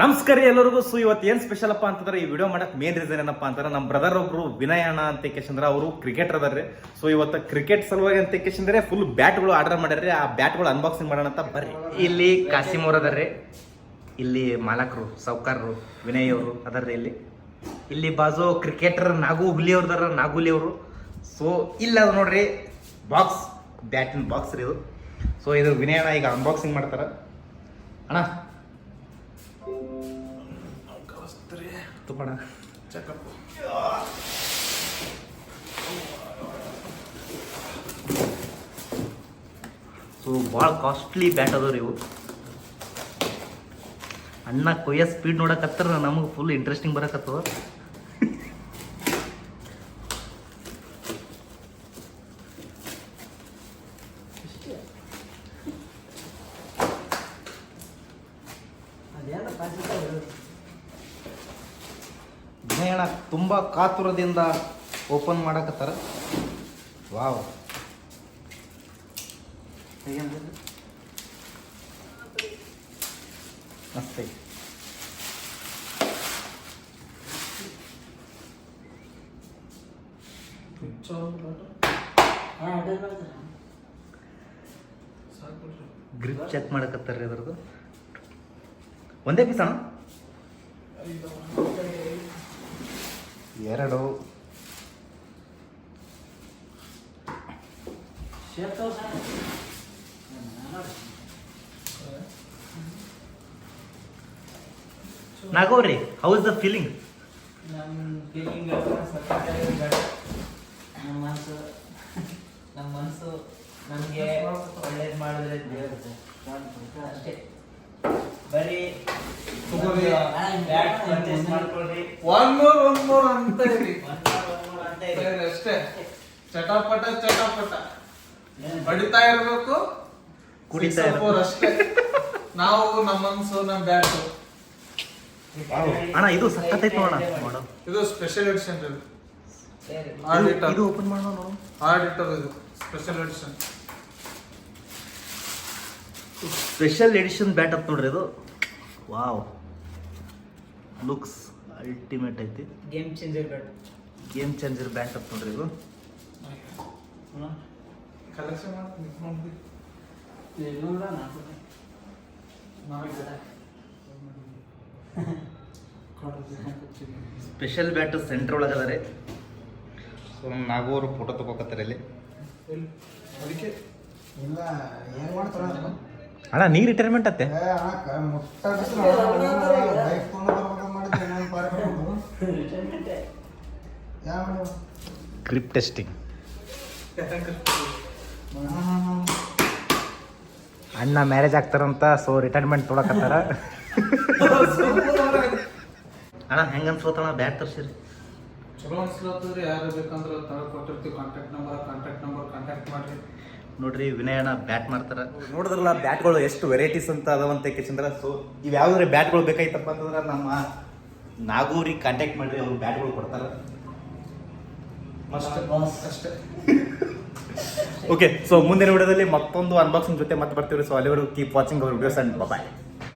ನಮಸ್ಕಾರ ಎಲ್ಲರಿಗೂ. ಸೊ ಇವತ್ತು ಏನು ಸ್ಪೆಷಲ್ ಅಪ್ಪ ಅಂತಂದ್ರೆ ಈ ವಿಡಿಯೋ ಮಾಡಕ್ ಮೇನ್ ರೀಸನ್ ಏನಪ್ಪ ಅಂತಂದ್ರೆ ನಮ್ಮ ಬ್ರದರ್ ಒಬ್ರು ವಿನಯ ಅಂತ ಕೇಶಂದ್ರೆ ಅವರು ಕ್ರಿಕೆಟರ್ ಅದಾರ್ರಿ ಸೊ ಇವತ್ತು ಕ್ರಿಕೆಟ್ ಸಲುವಾಗಿ ಅಂತ ಕೇಶಂದ್ರೆ ಫುಲ್ ಬ್ಯಾಟ್ಗಳು ಆರ್ಡರ್ ಮಾಡ್ಯಾರ್ರಿ ಆ ಬ್ಯಾಟ್ಗಳು ಅನ್ಬಾಕ್ಸಿಂಗ್ ಮಾಡೋಣ ಅಂತ ಬರ್ರಿ. ಇಲ್ಲಿ ಕಾಸಿಮ್ ಅವ್ರು ಅದಾರ್ರಿ. ಇಲ್ಲಿ ಮಾಲಕರು, ಸಾವ್ಕಾರರು, ವಿನಯ್ ಅವರು ಅದಾರ್ರಿ ಇಲ್ಲಿ. ಇಲ್ಲಿ ಬಾಜು ಕ್ರಿಕೆಟರ್ ನಾಗು ಹುಲಿ ಅವ್ರದಾರ ನಾಗುಲಿ ಅವರು. ಸೊ ಇಲ್ಲ ಅದು ನೋಡ್ರಿ ಬಾಕ್ಸ್ ಬ್ಯಾಟಿನ ಬಾಕ್ಸ್ ರೀ ಇದು. ಸೊ ಇದು ವಿನಯಣ್ಣ ಈಗ ಅನ್ಬಾಕ್ಸಿಂಗ್ ಮಾಡ್ತಾರ. ಅಣ್ಣ ತುಪ್ಪಣ ಸೊ ಭಾಳ ಕಾಸ್ಟ್ಲಿ ಬ್ಯಾಟ್ ಅದಾವ್ರಿ ಇವು. ಅಣ್ಣ ಕೊಯ್ಯ ಸ್ಪೀಡ್ ನೋಡಕತ್ತಾರ ನಮಗೆ ಫುಲ್ ಇಂಟ್ರೆಸ್ಟಿಂಗ್ ಬರಕತ್ತವ ವಿನಯಣ ತುಂಬ ಕಾತುರದಿಂದ ಓಪನ್ ಮಾಡಕತ್ತಾರ. ವಾವ್. ಮಸ್ತ್ ಗ್ರಿಪ್ ಚೆಕ್ ಮಾಡಕತ್ತಾರ ಅದ್ರದ್ದು. ಒಂದೇ ಪೀಸ್ ಅಣ್ಣ? ಎರಡು. ನಾಗೌರಿ ಹೌ ಇಸ್ ದ ಫೀಲಿಂಗ್ ನಮ್ಮ ಫೀಲಿಂಗ್ ನಮ್ಮ ಮನಸ್ಸು ನಮ್ಮ ಮನಸ್ಸು ನಮಗೆ ಒಳ್ಳೇದು ಮಾಡಿದ್ರೆ ಅಷ್ಟೇ. ಬರೀ ಒನ್ ಮೋರ್ ಒನ್ ಮೋರ್ ಅಂತ. ಸರಿ, ಅಷ್ಟೇ. ಚಟಾಪಟ ಚಟಾಪಟ. ಬಡಿತಾ ಇರಬೇಕು. ಕುಡಿತಾ ಅಷ್ಟೇ. ನಾವು ನಮ್ಮ ಮನ್ಸು ನಮ್ಮ ಬ್ಯಾಟು. ಅಣ್ಣ ಇದು ಸಕ್ಕತ್ತೈತಿ ನೋಡೋಣ ಇದು ಸ್ಪೆಷಲ್ ಎಡಿಷನ್ ಇದು. ಸರಿ. ಆಡಿಟರ್ ಇದು ಓಪನ್ ಮಾಡೋಣ ನೋಡು. ಆಡಿಟರ್ ಇದು special edition special edition bat ಅಂತ ನೋಡ್ರಿ ಇದು. ವಾವ್ ಲುಕ್ಸ್ ಅಲ್ಟಿಮೇಟ್ ಐತಿ. Game changer bat game changer bat ಅಂತ ನೋಡ್ರಿ ಇದು. ಸ್ಪೆಷಲ್ ಬ್ಯಾಟ್ ಸೆಂಟರ್ ಒಳಗೆ ರೀ. ಸೊ ನಾಗೋರು ಫೋಟೋ ತಗೋಕತ್ತಾರೆ ಇಲ್ಲಿ. ಅದಕ್ಕೆ? ಇಲ್ಲ ಏನ್ ಮಾಡ್ತಾರ ಅಣ್ಣ ನೀ ರಿಟೈರ್ಮೆಂಟ್ ಅತ್ತೆ. ಗ್ರಿಪ್ ಟೆಸ್ಟಿಂಗ್ ಅಣ್ಣ ಮ್ಯಾರೇಜ್ ಆಗ್ತಾರಂತ ಸೊ ರಿಟೈರ್ಮೆಂಟ್ ತೊಗೊಳಕತ್ತಾರ. ಅಣ್ಣ ಹೆಂಗ ಅನ್ಸ್ಬೋತಣ್ಣ ಬ್ಯಾಟ್ ತರ್ಸಿರಿ. ಚಲೋ ಅನ್ಸ್ಲತ್ತದ್ರಿ ಯಾರು ಬೇಕಂದ್ರೆ ತಳಗ್ ಕೊಟ್ಟಿರ್ತೀವಿ. Contact number contact number contact ಮಾಡ್ರಿ. ನೋಡ್ರಿ ವಿನಯ್ ಅಣ್ಣ ಬ್ಯಾಟ್ ಮಾಡ್ತಾರ. ನೋಡಿದ್ರಲ್ಲ ಬ್ಯಾಟ್ಗಳು ಎಷ್ಟು ವೆರೈಟೀಸ್ ಅಂತ ಅದಾವಂತ ಕಿಚಂದ್ರ. ಸೊ ಇವ್ ಯಾವ್ದಾರೆ ಬ್ಯಾಟ್ಗಳು ಬೇಕಾಯ್ತಪ್ಪ ಅಂತಂದ್ರೆ ನಮ್ಮ ನಾಗೂರಿ ಕಾಂಟ್ಯಾಕ್ಟ್ ಮಾಡ್ರಿ ಅವ್ರು ಬ್ಯಾಟ್ಗಳು ಕೊಡ್ತಾರೆ. ಅಷ್ಟೇ ಓಕೆ ಸೊ ಮುಂದಿನ ವಿಡಿಯೋದಲ್ಲಿ ಮತ್ತೊಂದು ಅನ್ಬಾಕ್ಸಿಂಗ್ ಜೊತೆ ಮತ್ತೆ ಬರ್ತೀವಿ ಸೊ ಅಲ್ಲಿವರೆಗೂ keep watching our videos and bye